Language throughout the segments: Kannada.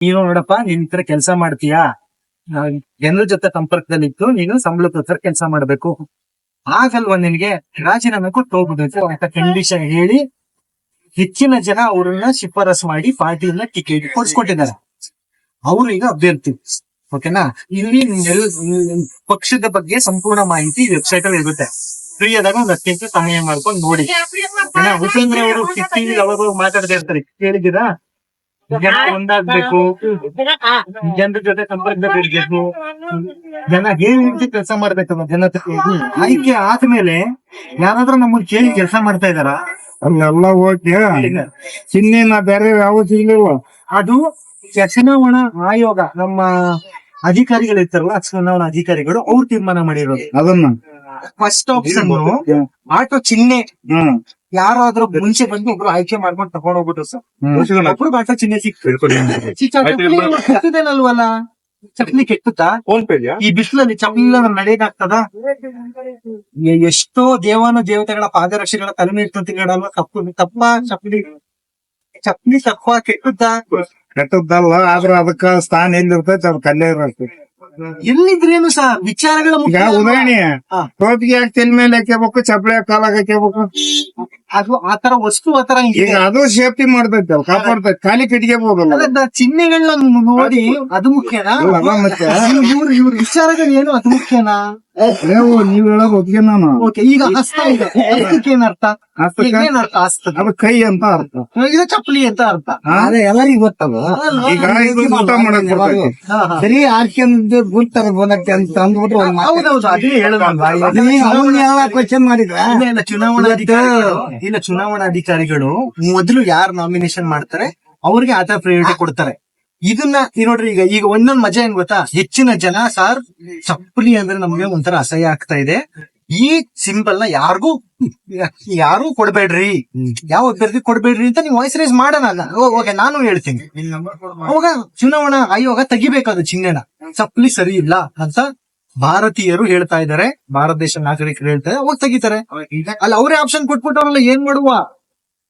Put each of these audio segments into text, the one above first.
ನೀನು ನೋಡಪ್ಪ ನಿನ್ ಹತ್ರ ಕೆಲಸ ಮಾಡ್ತೀಯಾ? ಜನರ ಜೊತೆ ಸಂಪರ್ಕದಲ್ಲಿ ಇತ್ತು ನೀನು ಸಂಬಳದ ಹತ್ರ ಕೆಲಸ ಮಾಡ್ಬೇಕು. ಆಗಲ್ವಾ ನಿನ್ಗೆ? ರಾಜೀನಾಮೆ ಕೊಟ್ಟು ಹೋಗ್ಬೇಕು ಅಂತ ಕಂಡೀಷನ್ ಹೇಳಿ ಹೆಚ್ಚಿನ ಜನ ಅವರನ್ನ ಶಿಫಾರಸ್ ಮಾಡಿ ಪಾರ್ಟಿಯನ್ನ ಟಿಕೆಟ್ ಕೊಡ್ಸ್ಕೊಟ್ಟಿದ್ದಾರೆ. ಅವರು ಈಗ ಅಭ್ಯರ್ಥಿ. ಓಕೆನಾ? ಇಲ್ಲಿ ಪಕ್ಷದ ಬಗ್ಗೆ ಸಂಪೂರ್ಣ ಮಾಹಿತಿ ವೆಬ್ಸೈಟ್ ಅಲ್ಲಿ ಇರುತ್ತೆ. ಫ್ರೀ ಆದಾಗ ಒಂದು ಅತ್ಯಂತ ಸಹಾಯ ಮಾಡ್ಕೊಂಡು ನೋಡಿ? ಉಪೇಂದ್ರ ಅವರು ಟಿವಿ ಅವಾಗ ಮಾತಾಡ್ತಾ ಇರ್ತಾರೆ. ಕೇಳಿದ್ದೀರಾ? ಜನ ಒಂದಾಗ್ಬೇಕು ಜನರ ಜೊತೆ ಸಂಪರ್ಕದಲ್ಲಿರ್ಬೇಕು ಜನ ಏನ್ ರೀತಿ ಕೆಲಸ ಮಾಡ್ಬೇಕು ಅನ್ನೋ ಜನ ಆಯ್ಕೆ ಆದ್ಮೇಲೆ ಯಾರಾದ್ರೂ ನಮ್ಮನ್ನ ಕೇಳಿ ಕೆಲಸ ಮಾಡ್ತಾ ಇದಾರ ಅಲ್ಲೆಲ್ಲ ಓಕೆ. ಚಿನ್ನಿನ ಬೇರೆ ಯಾವ ಸಿಗ್ಲಿಲ್ಲ ಅದು ಚುನಾವಣಾ ಆಯೋಗ ನಮ್ಮ ಅಧಿಕಾರಿಗಳು ಇರ್ತಾರಲ್ಲ ಚುನಾವಣಾ ಅಧಿಕಾರಿಗಳು ಅವ್ರು ತೀರ್ಮಾನ ಮಾಡಿರೋದು. ಅದನ್ನ. ಫಸ್ಟ್ ಆಪ್ಷನ್ ಆಟೋ ಚಿಹ್ನೆ ಹ್ಮ್. ಯಾರಾದ್ರೂ ಮುಂಚೆ ಬಂದು ಒಬ್ರು ಆಯ್ಕೆ ಮಾಡ್ಕೊಂಡು ತಗೊಂಡ್ ಹೋಗ್ಬಿಟ್ಟು ಸರ್. ಒಬ್ರು ಆಟೋ ಚಿಹ್ನೆ ಸಿಕ್ತದೇನಲ್ವಲ್ಲ ಚಟ್ನಿ ಕೆಟ್ಟುತ್ತಾ ಈ ಬಿಸಿಲಲ್ಲಿ ಚಪ್ಲಿಲ್ಲ ನಡೆಯಾಗ್ತದ ಎಷ್ಟೋ ದೇವಾನು ದೇವತೆಗಳ ಪಾದರಕ್ಷೆಗಳ ತಲೆ ಮೇಲೆ ತಿಂಗಳಲ್ವ ತಪ್ಪು ತಪ್ಪ ಚಪ್ಲಿ ಚಪ್ಲಿ ತಪ್ಪ ಕೆಟ್ಟುತ್ತಾ ಕೆಟ್ಟದ್ದಲ್ಲ ಆದ್ರ ಅದಕ್ಕ ಸ್ಥಾನ ಎಲ್ಲಿರ್ತೈತೆ? ಅದ್ ಕಲ್ಲೇ ಇರತ್ತೆ. ಎಲ್ಲಿದ್ರೇನು ಸಹ ವಿಚಾರಗಳ ಉದಾಹರಣೆ. ಟೋಪಿಗೆ ತೆಲ್ ಮೇಲೆ ಹಾಕ್ಯಬೇಕು ಚಪ್ಪಲಿ ಕಾಲಾಗ ಹಾಕ್ಯಬೇಕು. ಅದು ಆತರ ವಸ್ತು ಆತರ ಈಗ ಅದು ಸೇಫ್ಟಿ ಮಾಡ್ತೈತೆ ಕಾಪಾಡ್ತೈತೆ ಖಾಲಿ ಕಟ್ಟಿಗೆ ಹೋಗಲ್ಲ ಚಿಹ್ನೆಗಳನ್ನ ನೋಡಿ ಅದು ಮುಖ್ಯನಾ. ಇವ್ರ ಇವ್ರ ವಿಚಾರಗಳು ಏನು ಅದು ಮುಖ್ಯನಾ? ನೀವು ನೀವ್ ಹೇಳೋದು ಒಪ್ಗೆ ನಾನು. ಓಕೆ ಈಗ ಹಸ್ತ ಇದೆ. ಹಸ್ತಕ್ಕೆ? ಹಸ್ತದ ಅದು ಕೈ ಅಂತ ಅರ್ಥ. ಇದು ಚಪ್ಪಲಿ ಅಂತ ಅರ್ಥ. ಅದೇ ಎಲ್ಲರಿಗೂ ಗೊತ್ತದ. ಈಗ ಇದು ಊಟ ಮಾಡಕ್. ಸರಿ ಆರ್ಕೊಂಡ್ ಗುರ್ತಾರ ಬಂದಕ್ಕೆ ಅಂತ ಅಂದ್ಬಿಟ್ಟು. ಹೌದೌದು ಅದೇ ಹೇಳೋದಲ್ವಾ ಅವನ್ನೆಲ್ಲ ಕ್ವಶನ್ ಮಾಡಿದ್ರ? ಇಲ್ಲ ಇಲ್ಲ ಚುನಾವಣಾ ಅಧಿಕಾರಿಗಳು ಚುನಾವಣಾಧಿಕಾರಿಗಳು ಮೊದಲು ಯಾರು ನಾಮಿನೇಷನ್ ಮಾಡ್ತಾರೆ ಅವ್ರಿಗೆ ಆತ ಪ್ರಯಾರಿಟಿ ಕೊಡ್ತಾರೆ. ಇದನ್ನ ನೋಡ್ರಿ ಈಗ ಈಗ ಒಂದೊಂದ್ ಮಜಾ ಏನ್ ಗೊತ್ತಾ? ಹೆಚ್ಚಿನ ಜನ ಸಾರ್ ಚಪ್ಪಲಿ ಅಂದ್ರೆ ನಮ್ಗೆ ಒಂಥರ ಅಸಹ್ಯ ಆಗ್ತಾ ಇದೆ. ಈ ಸಿಂಬಲ್ನ ಯಾರಿಗೂ ಯಾರು ಕೊಡ್ಬೇಡ್ರಿ. ಯಾವ ಅಭ್ಯರ್ಥಿ ಕೊಡ್ಬೇಡ್ರಿ ಅಂತ ನೀವು ವಾಯ್ಸ್ ರೈಸ್ ಮಾಡೋಣ ಓಕೆ ನಾನು ಹೇಳ್ತೀನಿ. ಅವಾಗ ಚುನಾವಣಾ ಆಯೋಗ ತೆಗಿಬೇಕಾದ ಚಿಹ್ನೆನ. ಚಪ್ಪಲಿ ಸರಿ ಇಲ್ಲ ಅಂತ ಭಾರತೀಯರು ಹೇಳ್ತಾ ಇದ್ದಾರೆ ಭಾರತ ದೇಶ ನಾಗರಿಕರು ಹೇಳ್ತಾರೆ ಅವಾಗ ತೆಗಿತಾರೆ. ಅಲ್ಲ ಅವರೇ ಆಪ್ಷನ್ ಕೊಟ್ಬಿಟ್ಟವ್ರಲ್ಲ ಏನ್ ಮಾಡುವ?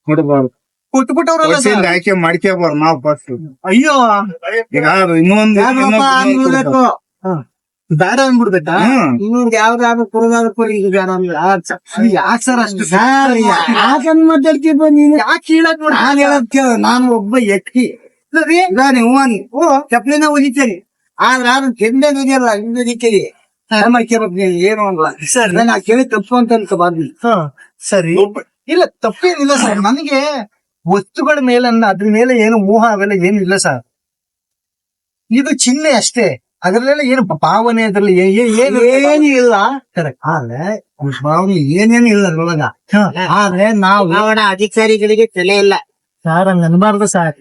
ಕೊಡಬಾರ್ದು. ಕೊಟ್ಬಿಟ್ಟವ್ರಲ್ಲ ವಸೀಲ್ ಸರ್. ಆಯ್ಕೆ ಮಾಡ್ಕೋಬಾರ್ದು ನಾವ್ ಫಸ್ಟ್ ಅಯ್ಯೋ. ಈಗ ಇನ್ನೊಂದು ಅನ್ಬಿಡ್ಬೇಕು ಹ. ಬೇಡ ಅನ್ಬಿಡ್ಬೇಕಾ ಹ್ಮ್. ಇನ್ನೊಂದ್ ಯಾವ್ದಾದ್ರು ಕುರುದಾದ್ರು ಕೊಡಿ ಇದು ಬೇಡ ಅಂದ್ರೆ ಆ ಚ- ಯಾಕೆ ಸರ್ ಅಷ್ಟು ಸರ್, ಯಾಕಂದ್ ಮಾತಾಡ್ತೀಪ ನೀನು? ಯಾಕೆ ಕೀಳಕ್ ನೋಡಿ? ನಾನು ಹೇಳದ್ ಕೇಳು ನಾನು ಒಬ್ಬ ವ್ಯಕ್ತಿ. ಸರಿ. ನಾನು ಓ ಚಪ್ಲಿನ ಉದಿತೇನೆ ಆದ್ರೆ ಅದು ಕೆಂದೆ ನುದಿಯಲ್ಲ ಹಿಂದೆ ನಿಕ್ಕೇರಿ ನಮ್ಮ ಕೇಳಕ್ ನೀನು ಏನು ಅಲ್ಲ ಸರಿ ನಾನು ಆ ಕೇಳಿ ತಪ್ಪು ಅಂತ ಅನ್ಕೋಬಾರ್ದು ಹ, ಸರಿ ಇಲ್ಲ ತಪ್ಪೇನಿಲ್ಲ ಸರ್ ನನಗೆ ವಸ್ತುಗಳ ಮೇಲೆ ಅದ್ರ ಮೇಲೆ ಏನು ಮೋಹ ಅವೆಲ್ಲ ಏನು ಇಲ್ಲ ಸರ್ ಇದು ಚಿಹ್ನೆ ಅಷ್ಟೇ ಅದ್ರಲ್ಲೆಲ್ಲ ಏನು ಭಾವನೆ ಅದ್ರಲ್ಲಿ ಏ- ಏ- ಏನು ಏನು ಇಲ್ಲ ಕರೆಕ್ಟ್ ಆದ್ರೆ ಭಾವನೆ ಏನೇನು ಇಲ್ಲ ಅದ್ರೊಳಗ ಆದ್ರೆ ನಾವು ಚುನಾವಣಾ ಅಧಿಕಾರಿಗಳಿಗೆ ತಲೆ ಇಲ್ಲ ಸರ್ ಹಂಗ ಅನ್ಬಾರ್ದು ಸರ್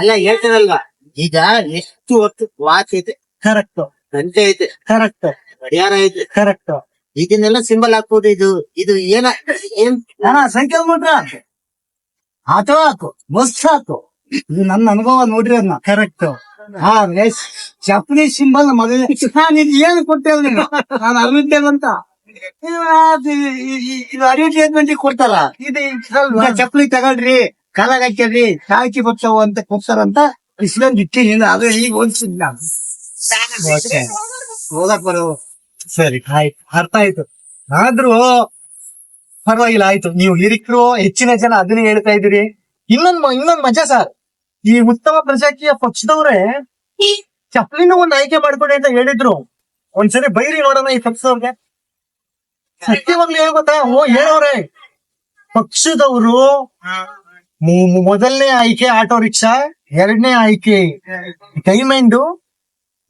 ಅಲ್ಲ ಹೇಳ್ತಾರಲ್ವಾ ಈಗ ಎಷ್ಟು ಹೊತ್ತು ವಾಚ್ ಐತೆ ಕರೆಕ್ಟ್ ಗಂಟೆ ಐತೆ ಕರೆಕ್ಟ್ ಗಡಿಯಾರ ಐತೆ ಕರೆಕ್ಟ್ ಇದನ್ನೆಲ್ಲ ಸಿಂಬಲ್ ಹಾಕ್ಬೋದು ಇದು. ಇದು ಏನ ಏನ್? ಸೈಕಲ್ ಮಾತ್ರ ಆಟೋ ಹಾಕು ಬಸ್ ಹಾಕು. ಇದು ನನ್ನ ಅನುಭವ ನೋಡ್ರಿ ಅದನ್ನ ಕರೆಕ್ಟ್ ಹಾ ಚಪ್ಪಲಿ ಸಿಂಬಲ್ ಮದುವೆ ನಾನು ಇದು ಏನು ಕೊಟ್ಟೇವ್ ನೀನು ನಾನು ಅರವಿಂದ ಅಂತ. ಇದು ಅಡ್ವರ್ಟೈಸ್ಮೆಂಟ್ ಕೊಡ್ತಾರ. ಇದು ಚಪ್ಪಲಿ ತಗೊಳ್ರಿ. ಕಾಲಾಗ ಹಾಕ್ಯಲ್ರಿ ಸಾಕಿ ಬರ್ತಾವ ಅಂತ ಕೊಡ್ತಾರಂತ ಇಸ್ಲಾಂ ಹಿಂದ ಅದು ಈಗ ಓದಿಸಿದ್ ನಾನು ಹೋಗಕ್ ಬರೋ ಸರಿ ಆಯ್ತು ಅರ್ಥ ಆಯ್ತು ಆದ್ರೂ ಪರವಾಗಿಲ್ಲ ಆಯ್ತು ನೀವು ಹಿರಿಕರು ಹೆಚ್ಚಿನ ಜನ ಅದನ್ನೇ ಹೇಳ್ತಾ ಇದ್ದೀರಿ ಇನ್ನೊಂದ್ ಇನ್ನೊಂದ್ ಮಜಾ ಸರ್ ಈ ಉತ್ತಮ ಪ್ರಜಾಕೀಯ ಪಕ್ಷದವ್ರೆ ಚಪ್ಲಿನ ಒಂದ್ ಆಯ್ಕೆ ಮಾಡ್ಕೊಡಿ ಅಂತ ಹೇಳಿದ್ರು ಒಂದ್ಸರಿ ಬೈರಿ ನೋಡೋಣ ಈ ಪಕ್ಷದವ್ರಿಗೆ ಸತ್ಯವಾಗ್ಲಿ ಏನ್ ಗೊತ್ತಾ ಓ ಹೇಳವ್ರೆ ಪಕ್ಷದವರು ಮೊದಲನೇ ಆಯ್ಕೆ ಆಟೋ ರಿಕ್ಷಾ ಎರಡನೇ ಆಯ್ಕೆ ಡೈಮಂಡ್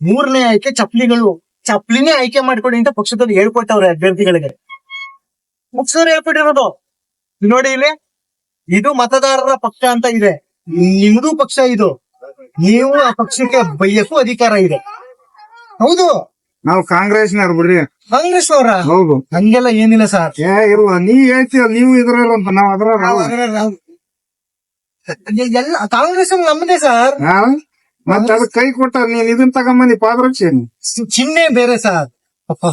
ಮೂರನೇ ಆಯ್ಕೆ ಚಪ್ಲಿಗಳು ಚಪ್ಲಿನೇ ಆಯ್ಕೆ ಮಾಡ್ಕೊಡಿ ಅಂತ ಪಕ್ಷದಲ್ಲಿ ಹೇಳ್ಕೊಟ್ಟವ್ರೆ ಅಭ್ಯರ್ಥಿಗಳಿಗೆ. ಪಕ್ಷದವ್ರು ಹೇಳ್ಕೊಟ್ಟಿರೋದು. ನೋಡಿ ಇಲ್ಲಿ ಇದು ಮತದಾರರ ಪಕ್ಷ ಅಂತ ಇದೆ. ನಿಮ್ದು ಪಕ್ಷ ಇದು. ನೀವು ಆ ಪಕ್ಷಕ್ಕೆ ಬೈಯಕ್ಕೂ ಅಧಿಕಾರ ಇದೆ. ಹೌದು. ನಾವು ಕಾಂಗ್ರೆಸ್ನವ್ರು ಬಿಡ್ರಿ. ಕಾಂಗ್ರೆಸ್ ಅವರ ಹೌದು. ಹಂಗೆಲ್ಲ ಏನಿಲ್ಲ ಸರ್. ಏ ಇಲ್ಲ ನೀವ್ ಹೇಳ್ತೀರ ನೀವು ಇದ್ರಲ್ಲ ಅಂತ ನಾವ್ ಅದ್ರ ಎಲ್ಲ ಕಾಂಗ್ರೆಸ್ ನಮ್ಮದೇ ಸರ್. ಮತ್ತೆ ಅದಕ್ಕೆ ಕೈ ಕೊಟ್ಟ ನೀನ್ ಇದನ್ ತಗೊಂಬಂದಿ ಪಾದರಕ್ಷೆ ಚಿಹ್ನೆ ಬೇರೆ ಸರ್.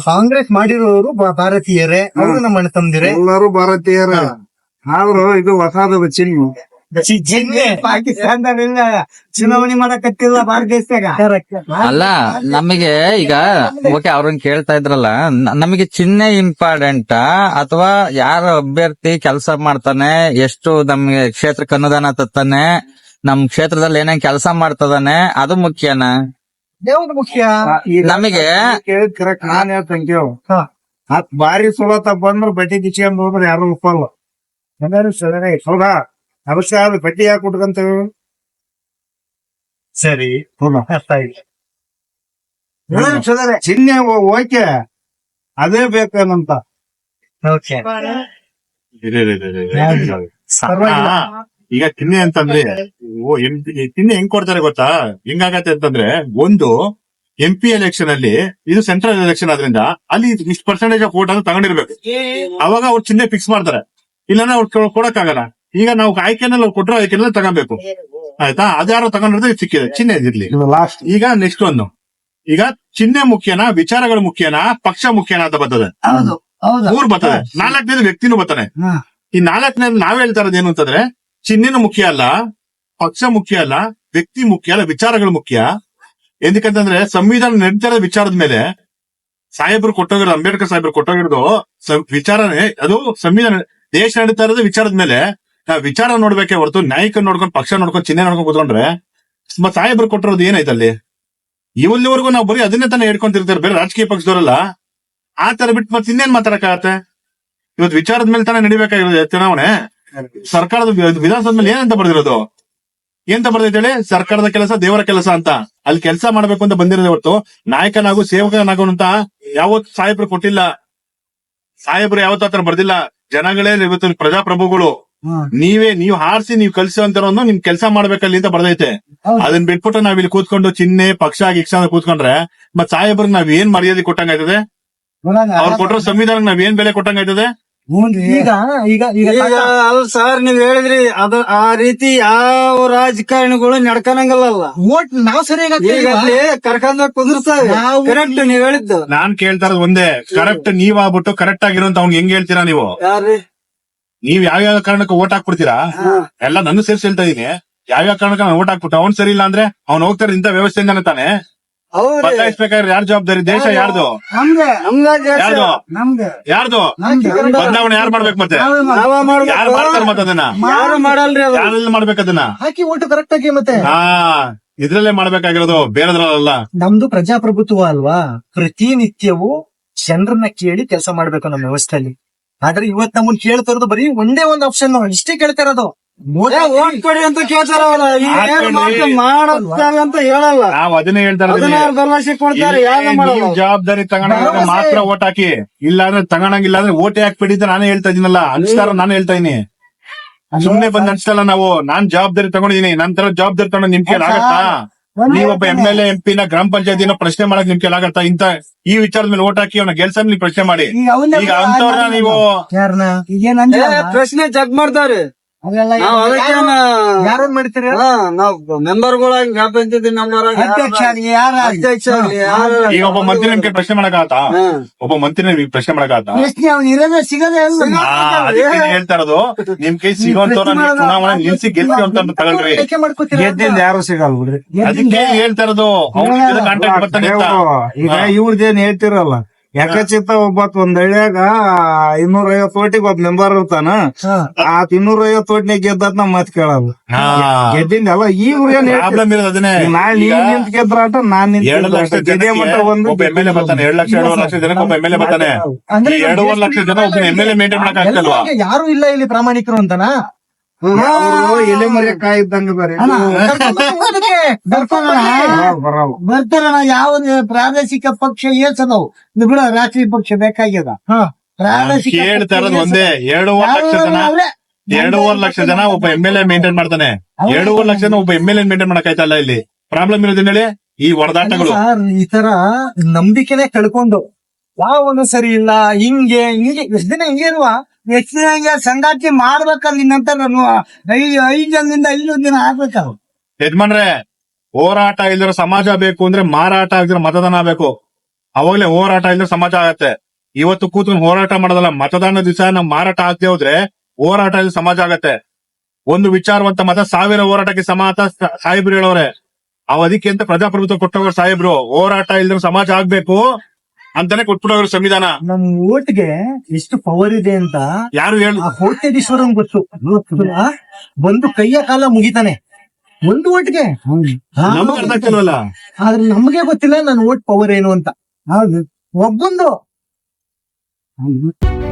ಕಾಂಗ್ರೆಸ್ ಮಾಡಿರೋರು ಭಾರತೀಯರೇ ಅವರು ನಮ್ಮ ಅಣ್ಣ ತಂದಿರೇ. ಎಲ್ಲರೂ ಭಾರತೀಯರ. ಆದ್ರೂ ಇದು ಹೊಸದ ಚಿಹ್ನೆ. ಚುನಾವಣೆ ಮಾಡಕತ್ತಿಲ್ಲ ಭಾರತ ದೇಶದಾಗ ಅಲ್ಲ ನಮಗೆ ಈಗ ಓಕೆ ಅವ್ರನ್ನ ಕೇಳ್ತಾ ಇದ್ರಲ್ಲ ನಮಗೆ ಚಿಹ್ನೆ ಇಂಪಾರ್ಟೆಂಟ್ ಅಥವಾ ಯಾರ ಅಭ್ಯರ್ಥಿ ಕೆಲಸ ಮಾಡ್ತಾನೆ ಎಷ್ಟು ನಮ್ಗೆ ಕ್ಷೇತ್ರಕ್ಕೆ ಅನುದಾನ ತತ್ತಾನೆ ನಮ್ ಕ್ಷೇತ್ರದಲ್ಲಿ ಏನೇನ್ ಕೆಲಸ ಮಾಡ್ತದಾನೆ ಅದು ಮುಖ್ಯನ? ಮುಖ್ಯ? ನಮಗೆ ಕರೆಕ್ಟ್ ನಾನ್ ಹೇಳ್ತೇನೆ ಕೇಳು. ಹಾ. ಹತ್ ಬಾರಿ ಸುಳತ ಬಂದ್ರ ಬಟ್ಟೆ ಕಿಚ್ಕೊಂಡ್ ಹೋದ್ರೆ ಯಾರು ಒಪ್ಪಲ್ಲ. ಸರಿ ಹೌದಾ? ಅವಶ್ಯ ಆದ್ರೆ ಬಡ್ಡಿ ಯಾಕೆ ಕೊಟ್ಕಂತೇವೆ ಸರಿ ಚಿಹ್ನೆ ಓಕೆ. ಅದೇ ಬೇಕೇನಂತ ಈಗ ತಿನ್ನೆ ಅಂತಂದ್ರೆ ಓ ಎಂ ತಿನ್ನೆ ಹೆಂಗ್ ಕೊಡ್ತಾರೆ ಗೊತ್ತಾ? ಹೆಂಗಾಗತ್ತೆ ಅಂತಂದ್ರೆ ಒಂದು ಎಂ ಪಿ ಎಲೆಕ್ಷನ್ ಅಲ್ಲಿ ಇದು ಸೆಂಟ್ರಲ್ ಎಲೆಕ್ಷನ್ ಆದ್ರಿಂದ ಅಲ್ಲಿ ಇಷ್ಟು ಪರ್ಸೆಂಟೇಜ್ ಆಫ್ ವೋಟ್ ಅನ್ನು ತಗೊಂಡಿರ್ಬೇಕು. ಅವಾಗ ಅವ್ರು ಚಿಹ್ನೆ ಫಿಕ್ಸ್ ಮಾಡ್ತಾರೆ. ಇಲ್ಲಾಂದ್ರೆ ಅವ್ರು ಕೊಡಕ್ಕಾಗಲ್ಲ. ಈಗ ನಾವು ಆಯ್ಕೆನಲ್ಲಿ ಕೊಟ್ಟರೆ ಆಯ್ಕೆನಲ್ಲಿ ತಗೋಬೇಕು. ಆಯ್ತಾ? ಅದ್ಯಾರೋ ತಗೊಂಡಿರೋದು ಸಿಕ್ಕಿದೆ. ಚಿಹ್ನೆ ಇರ್ಲಿ ಲಾಸ್ಟ್ ಈಗ ನೆಕ್ಸ್ಟ್ ಒಂದು ಈಗ ಚಿಹ್ನೆ ಮುಖ್ಯನಾ ವಿಚಾರಗಳು ಮುಖ್ಯನಾ ಪಕ್ಷ ಮುಖ್ಯನಾ ಅಂತ ಬರ್ತದೆ. ಹೌದು ಹೌದು. ಮೂರ್ ಬರ್ತದೆ. ನಾಲ್ಕನೇದು ವ್ಯಕ್ತಿನೂ ಬರ್ತಾನೆ. ಈ ನಾಲ್ಕನೇದು ನಾವ್ ಹೇಳ್ತಾ ಇರೋದು ಏನು ಅಂತಂದ್ರೆ ಚಿಹ್ನೆನೂ ಮುಖ್ಯ ಅಲ್ಲ ಪಕ್ಷ ಮುಖ್ಯ ಅಲ್ಲ ವ್ಯಕ್ತಿ ಮುಖ್ಯ ಅಲ್ಲ ವಿಚಾರಗಳು ಮುಖ್ಯ. ಎಂದಕ್ಕಂತಂದ್ರೆ ಸಂವಿಧಾನ ನಡೀತಾ ಇರೋ ವಿಚಾರದ ಮೇಲೆ ಸಾಹೇಬರು ಕೊಟ್ಟೋಗಿರೋದು ಅಂಬೇಡ್ಕರ್ ಸಾಹೇಬರು ಕೊಟ್ಟೋಗಿರೋದು ವಿಚಾರನೇ ಅದು ಸಂವಿಧಾನ ದೇಶ ನಡೀತಾ ಇರೋದು ವಿಚಾರದ ಮೇಲೆ. ವಿಚಾರ ನೋಡ್ಬೇಕೆ ಹೊರತು ನಾಯಕನ್ ನೋಡ್ಕೊಂಡು ಪಕ್ಷ ನೋಡ್ಕೊಂಡು ಚಿಹ್ನೆ ನೋಡ್ಕೊಂಡು ಕೂತ್ಕೊಂಡ್ರೆ ಮತ್ ಸಾಹೇಬ್ರು ಕೊಟ್ಟಿರೋದು ಏನೈತೆ ಅಲ್ಲಿ ಇವಲ್ಲಿವರೆಗೂ ನಾವು ಬರೀ ಅದನ್ನೇ ತಾನೇ ಹೇಳ್ಕೊಂತಿರ್ತಾರೆ, ಬೇರೆ ರಾಜಕೀಯ ಪಕ್ಷದವರೆಲ್ಲ? ಆ ತರ ಬಿಟ್ಟು ಮತ್ತೆ ಇನ್ನೇನ್ ಮಾತಾಡಕ್ಕಾಗತ್ತೆ? ಇವತ್ತು ವಿಚಾರದ ಮೇಲೆ ತಾನೇ ನಡಿಬೇಕಾಗಿರೋದು ಚುನಾವಣೆ? ಸರ್ಕಾರದ ವಿ- ವಿಧಾನಸೌಧ ಮೇಲೆ ಏನಂತ ಬರ್ದಿರೋದು? ಏನಂತ ಬರ್ದೈತೆ ಹೇಳಿ? ಸರ್ಕಾರದ ಕೆಲಸ, ದೇವರ ಕೆಲಸ ಅಂತ. ಅಲ್ಲಿ ಕೆಲಸ ಮಾಡ್ಬೇಕು ಅಂತ ಬಂದಿರೋದು ಹೊರತು ನಾಯಕನಾಗು, ಸೇವಕನಾಗು ಅಂತ ಯಾವತ್ತು ಸಾಹೇಬ್ರು ಕೊಟ್ಟಿಲ್ಲ. ಸಾಹೇಬ್ರು ಯಾವತ್ತ ಆತರ ಬರ್ದಿಲ್ಲ. ಜನಗಳೇ ಇವತ್ತು ಪ್ರಜಾಪ್ರಭುಗಳು. ನೀವೇ ನೀವು ಹಾರಿಸಿ ನೀವು ಕಲಿಸುವಂತ ನಿಮ್ ಕೆಲಸ ಮಾಡ್ಬೇಕಲ್ಲಿ ಅಂತ ಬರ್ದೈತೆ. ಅದನ್ನ ಬಿಟ್ಬಿಟ್ಟು ನಾವ್ ಇಲ್ಲಿ ಕೂತ್ಕೊಂಡು ಚಿನ್ನೆ ಪಕ್ಷ ಗಿಕ್ಷ ಅಂತ ಕೂತ್ಕೊಂಡ್ರೆ ಮತ್ ಸಾಹೇಬ್ರಿಗೆ ನಾವ್ ಏನ್ ಮರ್ಯಾದೆ ಕೊಟ್ಟಂಗಾಯ್ತದೆ ಆಯ್ತದೆ? ಅವ್ರು ಕೊಟ್ಟಿರೋ ಸಂವಿಧಾನ ನಾವ್ ಏನ್ ಬೆಲೆ ಕೊಟ್ಟಂಗಾಯ್ತದೆ. ಈಗ ಈಗ ಈಗ ಅಲ್ಲ ಸರ್ ನೀವ್ ಹೇಳಿದ್ರಿ ಅದ ಆ ರೀತಿ ಯಾವ ರಾಜಕಾರಣಿಗಳು ನಡ್ಕನಂಗಲ್ಲ ಓಟ್ ನಾವ್ ಸರಿ ಕರ್ಕೊಂಡ ಕುದುರ್ತಾರೆ ನಾವು- ಕರೆಕ್ಟ್ ನೀವ್ ಹೇಳಿದ್ದು. ನಾನ್ ಕೇಳ್ತಾರ ಇರೋದು ಒಂದೇ ಕರೆಕ್ಟ್ ನೀವ್ ಆಗ್ಬಿಟ್ಟು ಕರೆಕ್ಟ್ ಆಗಿರೋ ಅವ್ನ್ ಹೆಂಗ್ ಹೇಳ್ತೀರಾ ನೀವು? ನೀವ್ ಯಾವ್ಯಾವ ಕಾರಣಕ್ಕೆ ಓಟ್ ಹಾಕ್ಬಿಡ್ತೀರಾ? ಎಲ್ಲ ನನ್ನ ಸೇರ್ಸಿ ಹೇಳ್ತಾ ಇದೀನಿ. ಯಾವ್ಯಾವ ಕಾರಣಕ್ಕೆ ನಾನು ಓಟ್ ಹಾಕ್ಬಿಟ್ಟು ಅವ್ನ್ ಸರಿ ಇಲ್ಲ ಅಂದ್ರೆ ಅವ್ನ್ ಹೋಗ್ತಾರೆ ಇಂತ ವ್ಯವಸ್ಥೆಯಿಂದಾನೆ ತಾನೆ? ಬದಲಾಯಿಸ್ಬೇಕಾದ್ರೆ ಯಾರ್ ಜವಾಬ್ದಾರಿ? ದೇಶ ಯಾರ್ದು. ಯಾರ್ದು? ಯಾರ್ದು. ಬದಲಾವಣೆ ಯಾರ್ ಮಾಡ್ಬೇಕು ಮತ್ತೆ. ಯಾರು ಮಾಡ್ತಾರೆ ಮತ್ತೆ ಅದನ್ನ? ಯಾರೆಲ್ಲ ಮಾಡ್ಬೇಕು ಅದನ್ನ? ಹಾಕಿ ಓಟು ಕರೆಕ್ಟ್ ಆಗಿ ಮತ್ತೆ. ಹಾ ಇದ್ರಲ್ಲೇ ಮಾಡ್ಬೇಕಾಗಿರೋದು ಬೇರೆದ್ರಲ್ಲ ನಮ್ದು ಪ್ರಜಾಪ್ರಭುತ್ವ ಅಲ್ವಾ? ಪ್ರತಿನಿತ್ಯವೂ ಜನರನ್ನ ಕೇಳಿ ಕೆಲಸ ಮಾಡ್ಬೇಕು ನಮ್ಮ ವ್ಯವಸ್ಥೆಯಲ್ಲಿ. ಆದ್ರೆ ಇವತ್ ನಮ್ಮನ್ ಕೇಳ್ತಾರದು ಬರೀ ಒಂದೇ ಒಂದ್ ಆಪ್ಷನ್ ಇಷ್ಟೇ ಕೇಳ್ತಾ ಇರೋದು ಏ, ಓಟ್ ಕೊಡಿ ಅಂತ ಕೇಳ್ತಾರ ಅವ್ರ ಈ ಮಾಡ್ತಾರೆ, ಅಂತ ಹೇಳಲ್ಲ. ನಾವ್ ಅದನ್ನೇ ಭರವಸೆ ಕೊಡ್ತಾರೆ ನೀವು ಜವಾಬ್ದಾರಿ ತಗೊಂಡಾಗ ಮಾತ್ರ ಓಟ್ ಹಾಕಿ. ಇಲ್ಲ ಅಂದ್ರೆ ತಗೊಂಡಂಗಿಲ್ಲ ಅಂದ್ರೆ ಓಟ್ ಹಾಕ್ಬಿಡಿ ಅಂತ ನಾನೇ ಹೇಳ್ತಾ ಇದೀನಲ್ಲ ಅನ್ಸ್ತಾರ ನಾನು ಹೇಳ್ತಾ ಇದೀನಿ ಸುಮ್ನೆ ಬಂದ್ ಅನ್ಸ್ತಲ್ಲ ನಾವು. ನಾನ್ ಜವಾಬ್ದಾರಿ ತಗೊಂಡಿದೀನಿ ನಂತರ ತರ ಜವಾಬ್ದಾರಿ ತಗೊಂಡು ನಿಮ್ ಕೇಳ ಆಗತ್ತಾ? ನೀವೊಬ್ಬ ಎಂ ಎಲ್ ಎಂ ಪಿ ನ ಗ್ರಾಮ ಪಂಚಾಯತಿನ ಪ್ರಶ್ನೆ ಮಾಡಕ್ ನಿಮ್ ಕೈಲಿ ಇಂತ ಈ ವಿಚಾರದ ಮೇಲೆ ಓಟ್ ಹಾಕಿ ಅವ್ನ ಗೆಲ್ಸ ನೀವು ಪ್ರಶ್ನೆ ಮಾಡಿ. ಈಗ ಅಂತವ್ರನ್ನ ನೀವು ಪ್ರಶ್ನೆ ಜಗ್ ನಾವ್ ಅದಕ್ಕೇನ ಯಾರನ್ ಮಾಡ್ತೀರಿ ಹಾ, ನಾವ್ ಮೆಂಬರ್ಗಳಾಗಿ ಗ್ರಾಮ ಪಂಚಾಯತಿ ನಂಬರ್ ಅಧ್ಯಕ್ಷ ಅಧ್ಯಕ್ಷ ಆಗ್ಲಿ, ಯಾರು ಈಗ ಒಬ್ಬ ಮಂತ್ರಿ ನಿಮ್ ಕೈ ಪ್ರಶ್ನೆ ಮಾಡಕ್ಕಾಗತ್ತಾ? ಒಬ್ಬ ಮಂತ್ರಿ ನಿಮ್ಗೆ ಪ್ರಶ್ನೆ ಮಾಡಕ್ಕಾಗತ್ತಾ? ಪ್ರಶ್ನೆ ಅವ್ನು ಇರೋದೇ ಸಿಗದೇ ಇಲ್ಲ. ಹೇಳ್ತಾ ಇರೋದು ನಿಮ್ ಕೈ ಸಿಗೋಂತವ್ರ ನೀವು ಚುನಾವಣೆ ನಿಲ್ಸಿ ಗೆಲ್ಸಿ ಅಂತ ತಗೊಳ್ರಿ. ಮಾಡ್ಕೋತೀರಾ? ಗೆದ್ದಿಂದ ಯಾರು ಸಿಗಲ್ಲ ಬಿಡ್ರಿ. ಅದಕ್ಕೆ ಹೇಳ್ತಾ ಇರೋದು ಅವ್ನಿಗೆ ಬರ್ತಾನೆ ಅಂತ. ಈಗ ಇವ್ರದ್ದೇನ್ ಹೇಳ್ತಿರಲ್ಲ. ಯಾಕಚಿತ್ತ ಒಬ್ಬತ್ ಒಂದ್ ಹಳ್ಳಿಯಾಗ ಇನ್ನೂರ ಐವತ್ ಓಟಿಗೆ ಒಬ್ಬ ಮೆಂಬರ್ ಇರ್ತಾನ ಆತ್ ಆ ಇನ್ನೂರ ಐವತ್ ಓಟ್ನಾಗ ಗೆದ್ದತ್ ನಮ್ ಮತ್ ಕೇಳಲ್ಲ. ಗೆದ್ದಿಂದ ಅಲ್ಲ ಈ ಏನ್ ಪ್ರಾಬ್ಲಮ್ ಇರೋದು ಅದನ್ನೇ. ನಾಳೆ ಈಗ ನೀವ್ ನಿಂತ ಗೆದ್ರಾಟ ನಾನ್ ನಿಂತ ಮಟ್ಟ ಒಂದು ಅಂದ್ರೆ ಮೇಂಟೈನ್ ಮಾಡಕ್ ಆಗ್ತಲ್ವಾ? ಎಲ್ಲರಿಗೆ ಯಾರು ಇಲ್ಲ ಇಲ್ಲಿ ಪ್ರಾಮಾಣಿಕರು ಅಂತನಾ? ಎಲೆ ಮರಿಯ ಕಾಯಿದ್ದಂಗ ಇದ್ದಂಗ ಬರ್ತಾರಣ ಯಾವ ಪ್ರಾದೇಶಿಕ ಪಕ್ಷ ಏಸದವು ಬಿಡ ರಾಷ್ಟ್ರೀಯ ಪಕ್ಷ ಬೇಕಾಗ್ಯದ. ಹಾ. ಪ್ರಾದೇಶಿಕ ಒಂದೇ ಎರಡೂವರೆ ಲಕ್ಷ ಜನ ಎರಡೂವರೆ ಲಕ್ಷ ಜನ ಒಬ್ಬ ಎಂ ಎಲ್ ಎ ಮೇಂಟೈನ್ ಮಾಡ್ತಾನೆ. ಎರಡೂವರೆ ಲಕ್ಷ ಜನ ಒಬ್ಬ ಎಂ ಎಲ್ ಎ ಮೇಂಟೈನ್ ಮಾಡಕ್ ಆಯ್ತಲ್ಲ ಇಲ್ಲಿ? ಪ್ರಾಬ್ಲಮ್ ಇರೋದ್ ಹೇಳಿ? ಈ ಹೊಡೆದಾಟಗಳು ಸರ್, ಈ ತರ ನಂಬಿಕೆನೆ ಕಳ್ಕೊಂಡು ಯಾವ ಒಂದು ಸರಿ ಇಲ್ಲ ಹಿಂಗೆ ಹಿಂಗೆ ಎಷ್ಟು ದಿನ ಹಿಂಗೆ ಇಲ್ವಾ? ಹೆಚ್ಚಿನ ಸಂಗಾತಿ ಮಾಡ್ಬೇಕಲ್ಲ ನಂತರ ಐದು ಐದು ಜನದಿಂದ ಐದು ದಿನ ಆಗ್ಬೇಕಲ್ಲ ಯಜಮಾನ್ರೆ, ಹೋರಾಟ ಇಲ್ದಿರೋ ಸಮಾಜ ಬೇಕು ಅಂದ್ರೆ ಮಾರಾಟ ಆಗಿದ್ರೆ ಮತದಾನ ಬೇಕು. ಅವಾಗಲೇ ಹೋರಾಟ ಇಲ್ದಿರೋ ಸಮಾಜ ಆಗತ್ತೆ. ಇವತ್ತು ಕೂತು ಹೋರಾಟ ಮಾಡೋದಲ್ಲ ಮತದಾನ ದಿವಸ ನಾವು ಮಾರಾಟ ಆಗದೆ ಹೋದ್ರೆ ಹೋರಾಟ ಇಲ್ಲಿ ಸಮಾಜ ಆಗತ್ತೆ. ಒಂದು ವಿಚಾರವಂತ ಮತ, ಸಾವಿರ ಹೋರಾಟಕ್ಕೆ ಸಮಾತ ಅಂತ ಸಾಹೇಬ್ರು ಹೇಳೋರೆ. ಅವ್ ಅದಕ್ಕೆ ಅಂತ ಪ್ರಜಾಪ್ರಭುತ್ವ ಕೊಟ್ಟವರು ಸಾಹೇಬ್ರು, ಹೋರಾಟ ಇಲ್ದ್ರೆ ಸಮಾಜ ಆಗ್ಬೇಕು. ಅಂತಾನೆ ಕೊಟ್ಬಿಡೋರು ಸಂವಿಧಾನ. ನಮ್ ಓಟ್ಗೆ ಎಷ್ಟು ಪವರ್ ಇದೆ ಅಂತ ಯಾರು ಹೇಳ. ಆ ಕೋಟ್ಯಧೀಶ್ವರನ್ ಗೊತ್ತು. ಬಂದು ಕೈಯ ಕಾಲ ಮುಗಿತಾನೆ. ಒಂದು ಓಟ್ಗೆ. ಹಾ. ನಮ್ಗೆ ಅರ್ಥ ಆಗ್ತಿಲ್ವಲ್ಲ? ಆದ್ರೆ ನಮ್ಗೆ ಗೊತ್ತಿಲ್ಲ ನನ್ನ ಓಟ್ ಪವರ್ ಏನು ಅಂತ. ಹೌದು. ಒಬ್ಬೊಂದು ಹೌದು.